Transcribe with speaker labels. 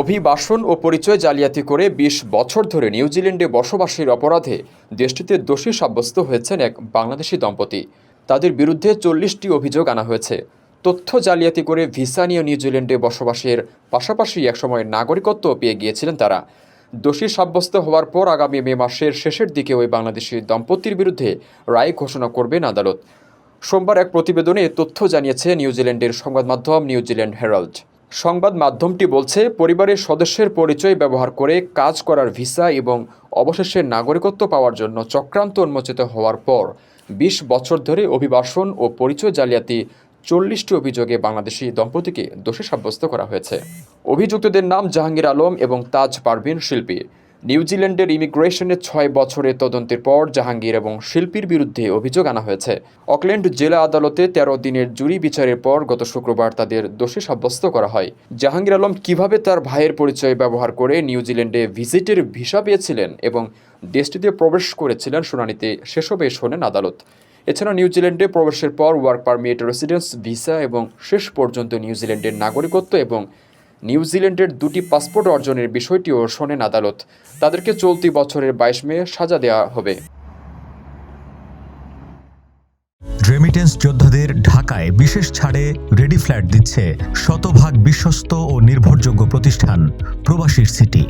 Speaker 1: অভিবাসন ও পরিচয় জালিয়াতি করে ২০ বছর ধরে নিউজিল্যান্ডে বসবাসের অপরাধে দেশটিতে দোষী সাব্যস্ত হয়েছেন এক বাংলাদেশি দম্পতি। তাদের বিরুদ্ধে চল্লিশটি অভিযোগ আনা হয়েছে। তথ্য জালিয়াতি করে ভিসা নিয়ে নিউজিল্যান্ডে বসবাসের পাশাপাশি একসময় নাগরিকত্ব পেয়ে গিয়েছিলেন তারা। দোষী সাব্যস্ত হওয়ার পর আগামী মে মাসের শেষের দিকে ওই বাংলাদেশি দম্পতির বিরুদ্ধে রায় ঘোষণা করবেন আদালত। সোমবার এক প্রতিবেদনে তথ্য জানিয়েছে নিউজিল্যান্ডের সংবাদ মাধ্যম নিউজিল্যান্ড হেরাল্ড। সংবাদ মাধ্যমটি বলছে, পরিবারের সদস্যের পরিচয় ব্যবহার করে কাজ করার ভিসা এবং অবশেষে নাগরিকত্ব পাওয়ার জন্য চক্রান্ত উন্মোচিত হওয়ার পর বিশ বছর ধরে অভিবাসন ও পরিচয় জালিয়াতি চল্লিশটি অভিযোগে বাংলাদেশি দম্পতিকে দোষী সাব্যস্ত করা হয়েছে। অভিযুক্তদের নাম জাহাঙ্গীর আলম এবং তাজ পারভিন শিল্পী। নিউজিল্যান্ডের ইমিগ্রেশনের ছয় বছরের তদন্তের পর জাহাঙ্গীর এবং শিল্পীর বিরুদ্ধে অভিযোগ আনা হয়েছে। অকল্যান্ড জেলা আদালতে তেরো দিনের জুরি বিচারের পর গত শুক্রবার তাদের দোষী সাব্যস্ত করা হয়। জাহাঙ্গীর আলম কীভাবে তার ভাইয়ের পরিচয় ব্যবহার করে নিউজিল্যান্ডে ভিজিটের ভিসা পেয়েছিলেন এবং দেশটিতে প্রবেশ করেছিলেন শুনানিতে সেসবে শোনেন আদালত। এছাড়া নিউজিল্যান্ডে প্রবেশের পর ওয়ার্ক পারমিট, রেসিডেন্স ভিসা এবং শেষ পর্যন্ত নিউজিল্যান্ডের নাগরিকত্ব এবং নিউজিল্যান্ডের দুটি পাসপোর্ট অর্জনের বিষয়টিও শোনেন আদালত। তাদেরকে চলতি বছরের বাইশ মে সাজা দেওয়া হবে।
Speaker 2: রেমিটেন্স যোদ্ধাদের ঢাকায় বিশেষ ছাড়ে রেডি ফ্ল্যাট দিচ্ছে শতভাগ বিশ্বস্ত ও নির্ভরযোগ্য প্রতিষ্ঠান প্রবাসীর সিটি।